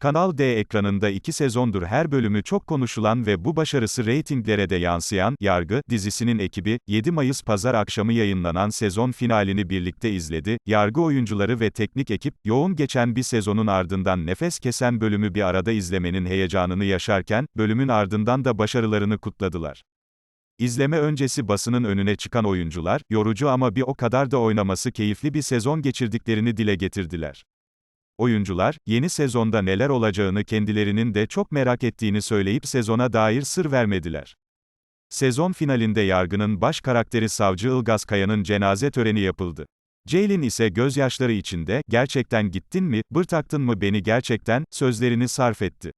Kanal D ekranında iki sezondur her bölümü çok konuşulan ve bu başarısı reytinglere de yansıyan, Yargı, dizisinin ekibi, 7 Mayıs pazar akşamı yayınlanan sezon finalini birlikte izledi, Yargı oyuncuları ve teknik ekip, yoğun geçen bir sezonun ardından nefes kesen bölümü bir arada izlemenin heyecanını yaşarken, bölümün ardından da başarılarını kutladılar. İzleme öncesi basının önüne çıkan oyuncular, yorucu ama bir o kadar da oynaması keyifli bir sezon geçirdiklerini dile getirdiler. Oyuncular, yeni sezonda neler olacağını kendilerinin de çok merak ettiğini söyleyip sezona dair sır vermediler. Sezon finalinde yargının baş karakteri Savcı Ilgaz Kaya'nın cenaze töreni yapıldı. Ceylin ise gözyaşları içinde, gerçekten gittin mi, bırtaktın mı beni gerçekten, sözlerini sarf etti.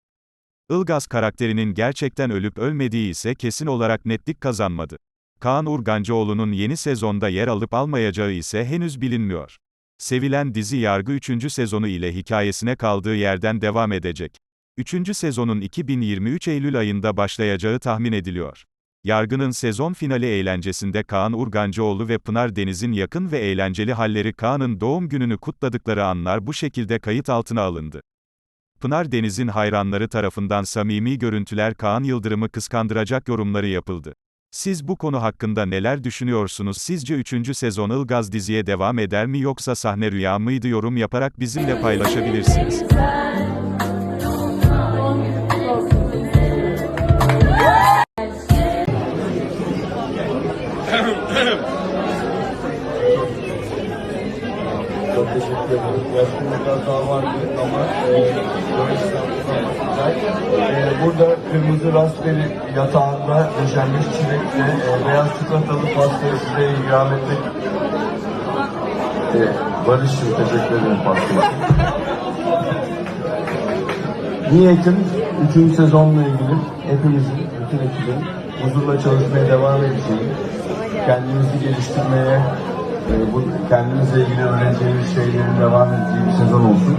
Ilgaz karakterinin gerçekten ölüp ölmediği ise kesin olarak netlik kazanmadı. Kaan Urgancıoğlu'nun yeni sezonda yer alıp almayacağı ise henüz bilinmiyor. Sevilen dizi Yargı 3. sezonu ile hikayesine kaldığı yerden devam edecek. 3. sezonun 2023 Eylül ayında başlayacağı tahmin ediliyor. Yargı'nın sezon finali eğlencesinde Kaan Urgancıoğlu ve Pınar Deniz'in yakın ve eğlenceli halleri Kaan'ın doğum gününü kutladıkları anlar bu şekilde kayıt altına alındı. Pınar Deniz'in hayranları tarafından samimi görüntüler Kaan Yıldırım'ı kıskandıracak yorumları yapıldı. Siz bu konu hakkında neler düşünüyorsunuz? Sizce 3. sezon Ilgaz diziye devam eder mi yoksa sahne rüya mıydı? Yorum yaparak bizimle paylaşabilirsiniz. Çok teşekkür ederim. Biraz daha vardı ama e, böyle güzel. E, burada kırmızı raspberry yatağında döşenmiş çilekli e, beyaz çikolatalı pastayı size ikram etmek. E, Barış'cığım teşekkür ederim pasta için. Niyetim 3. sezonla ilgili hepimizin, bütün ekibin huzurla çalışmaya devam edeceği, kendimizi geliştirmeye, e, bu kendimizle ilgili öğreneceğimiz şeylerin devam edeceği bir sezon olsun.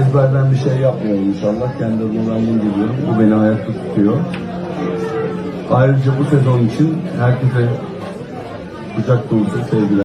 Ezberden bir şey yapmıyorum inşallah. Kendi adımdan bunu diliyorum. Bu beni ayakta tutuyor. Ayrıca bu sezon için herkese kucak dolusu sevgiler.